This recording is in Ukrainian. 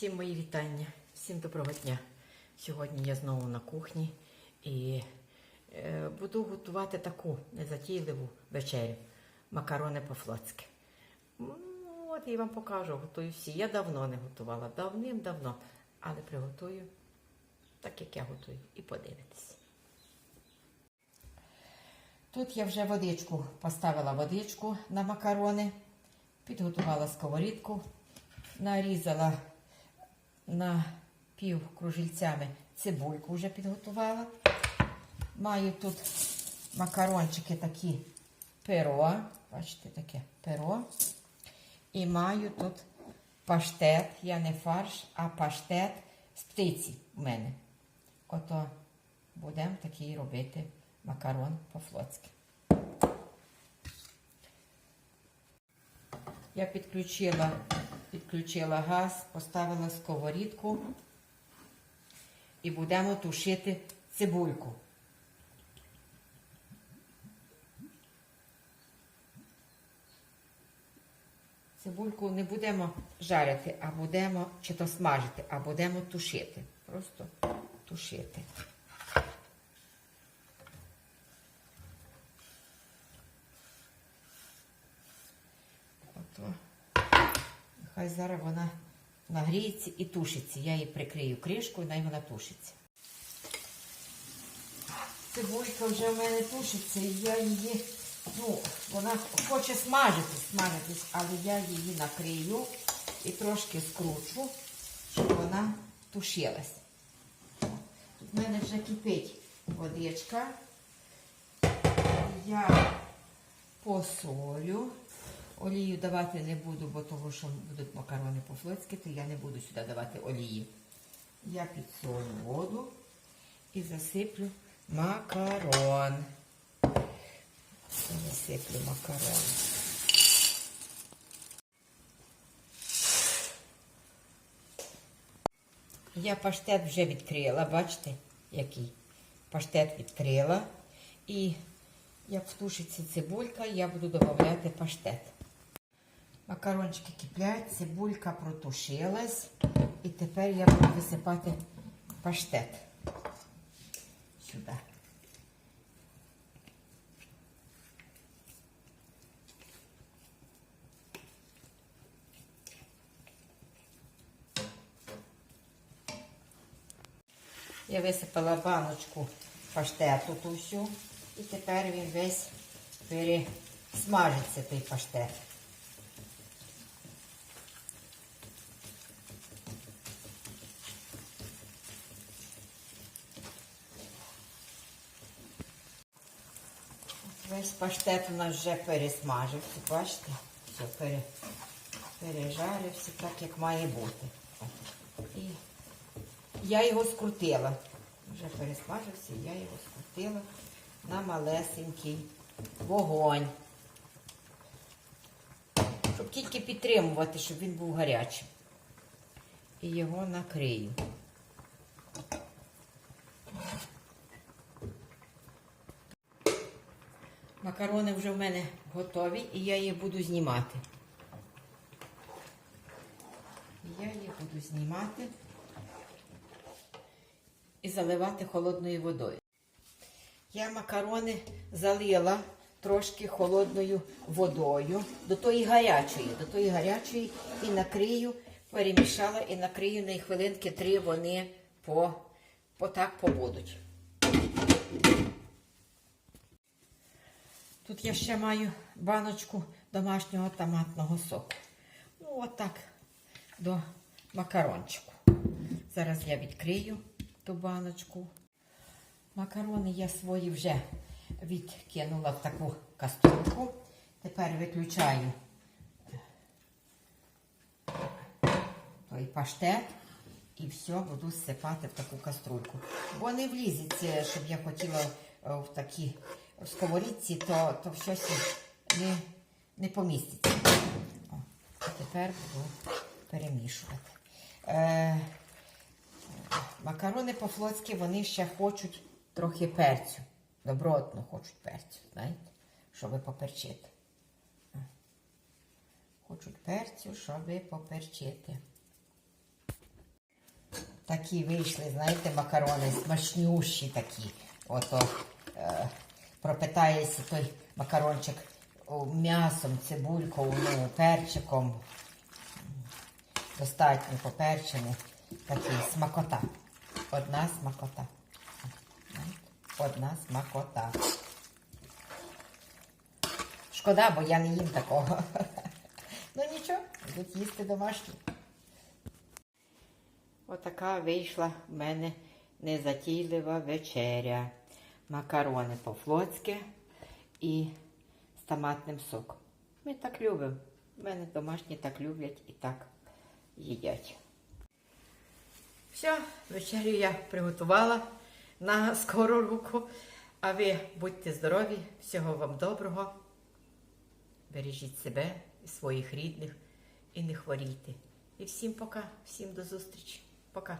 Всім мої вітання, всім доброго дня. Сьогодні я знову на кухні і е, буду готувати таку незатійливу вечерю. Макарони по-флотськи. От я вам покажу, готую всі. Я давно не готувала, давним-давно. Але приготую так, як я готую, і подивитесь. Тут я вже водичку поставила водичку на макарони, підготувала сковорідку, нарізала на пів кружільцями цибульку вже підготувала. Маю тут макарончики такі перо, бачите, таке перо. І маю тут паштет, я не фарш, а паштет з птиці в мене. Ото будемо такий робити макарон по-флотськи. Я підключила, підключила газ, поставила сковорідку і будемо тушити цибульку. Цибульку не будемо жарити, а будемо чи то смажити, а будемо тушити. Просто тушити. Ото. Нехай зараз вона нагріється і тушиться. Я її прикрию кришкою, най вона тушиться. Цибулька вже в мене тушиться, і я її, ну, вона хоче смажитись, смажитись, але я її накрию і трошки скручу, щоб вона тушилась. Тут в мене вже кипить водичка. Я посолю. Олію давати не буду, бо того, що будуть макарони по-флотськи, то я не буду сюди давати олії. Я підсолю воду і засиплю макарон. Засиплю макарон. Я паштет вже відкрила, бачите, який? Паштет відкрила. І як втушиться цибулька, я буду додавати паштет. Макарончики киплять, цибулька протушилась. І тепер я буду висипати паштет сюди. Я висипала баночку паштету ту всю. І тепер він весь пересмажиться той паштет. Весь паштет у нас вже пересмажився, бачите? Все, пере, пережарився так, як має бути. І я його скрутила. Вже пересмажився, я його скрутила на малесенький вогонь. Щоб тільки підтримувати, щоб він був гарячим. І його накрию. Макарони вже в мене готові і я їх буду знімати. Я їх буду знімати і заливати холодною водою. Я макарони залила трошки холодною водою, до тої гарячої, до тої гарячої і накрию, перемішала і накрию на хвилинки три вони по, по так побудуть. Тут я ще маю баночку домашнього томатного соку. Ну, отак до макарончику. Зараз я відкрию ту баночку. Макарони я свої вже відкинула в таку кастрюльку. Тепер виключаю той паштет і все буду сипати в таку каструльку. Бо не влізеться, щоб я хотіла е, в такі в сковорідці, то, то щось не, не поміститься. О, тепер буду перемішувати. Е, макарони по-флотськи вони ще хочуть трохи перцю. Добротно хочуть перцю, знаєте, щоб поперчити. Хочуть перцю, щоб поперчити. Такі вийшли, знаєте, макарони смачнющі такі. Ото е, пропитається той макарончик м'ясом, цибулькою, ну, перчиком. Достатньо поперчений. Такий смакота. Одна смакота. Одна смакота. Шкода, бо я не їм такого. Ну нічого, будуть їсти домашні. Отака вийшла в мене незатійлива вечеря. Макарони по-флотськи і з томатним соком. Ми так любимо. У мене домашні так люблять і так їдять. Все, вечерю я приготувала на скору руку. А ви будьте здорові, всього вам доброго. Бережіть себе і своїх рідних і не хворійте. І всім пока, всім до зустрічі. Пока.